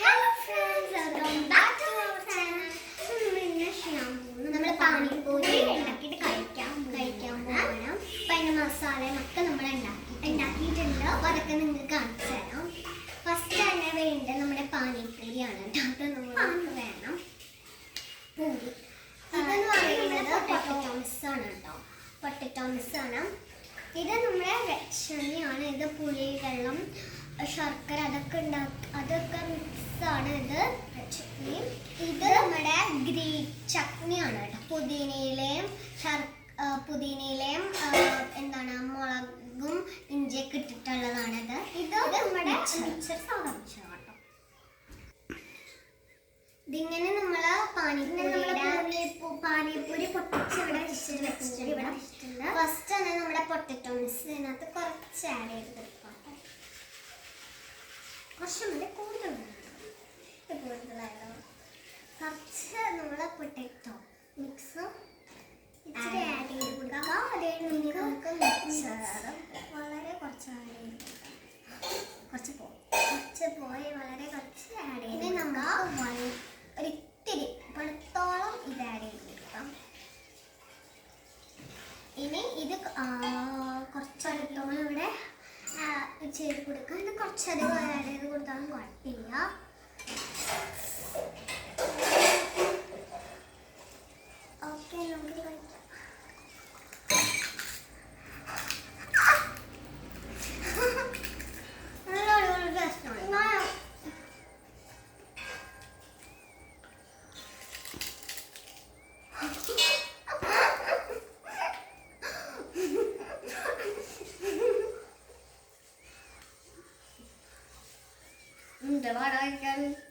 Hello friends welcome back to our channel പോകുന്നത് നമ്മൾ ഒക്കെ നമ്മൾ ഉണ്ടാക്കി ഉണ്ടാക്കിയിട്ടുണ്ട്. അപ്പോൾ അതൊക്കെ നിങ്ങൾക്ക് കാണിച്ചു തരാം. ഫസ്റ്റ് തന്നെ വേണ്ടത് നമ്മുടെ പാനിപ്പൂരിയാണ് അത് വേണം. പൂരി. ഇതെന്ന് പറയുന്നത് പൊട്ടറ്റോമിസ് ആണ് കേട്ടോ. പൊട്ടറ്റോമിസ് ആണ്. ഇത് നമ്മുടെ വെളിച്ചെണ്ണയാണ്. ഇത് പുളി ശർക്കര അതൊക്കെ ഉണ്ടാക്കി അതൊക്കെ മിക്സാണ് ഇത്. ചട്നി ഇത് നമ്മുടെ ഗ്രീൻ ചട്നിയാണ് കേട്ടോ. പുതിനയിലയും ശർ പുതിനയിലയും എന്താണ് മുളകും ഇഞ്ചിയൊക്കെ ഇട്ടിട്ടുള്ളതാണിത് ഇത്. നമ്മുടെ മിക്സർ സാധനം ഇതിങ്ങനെ നമ്മൾ പാനിപ്പൂരി പാനിപ്പൂരി പൊട്ടിച്ച് ഇവിടെ വെച്ചിട്ട് വെച്ചിട്ടുണ്ട്. ഇവിടെ ഫസ്റ്റ് തന്നെ നമ്മുടെ പൊട്ടറ്റോ മിക്സ് ഇതിനകത്ത് കുറച്ച് ആഡ് ചെയ്ത് മതി കൂടുതൽ കൂടുതലായിരുന്നു കുറച്ച് നമ്മളെ പൊട്ടറ്റോ മിക്സ് ഇച്ചിരി ആഡ് ചെയ്ത് കൊടുക്കാം. അതേ നമുക്ക് വളരെ കുറച്ച് ആഡ് ചെയ്ത് കുറച്ച് പോയി കുറച്ച് പോയി വളരെ കുറച്ച് ആഡ് ചെയ്ത് വൽ- ഒരിത്തിരി പണത്തോളം ഇത് ആഡ് ചെയ്ത് കൊടുക്കാം. ഇനി ഇത് ചെയ്ത് കൊടുക്കാം. ഇത് കുറച്ചധികം ആഡ് ചെയ്ത് കൊടുത്താലും കുഴപ്പമില്ല. ഓക്കെ നമുക്ക് കഴിക്കാം Hmm, the light I can.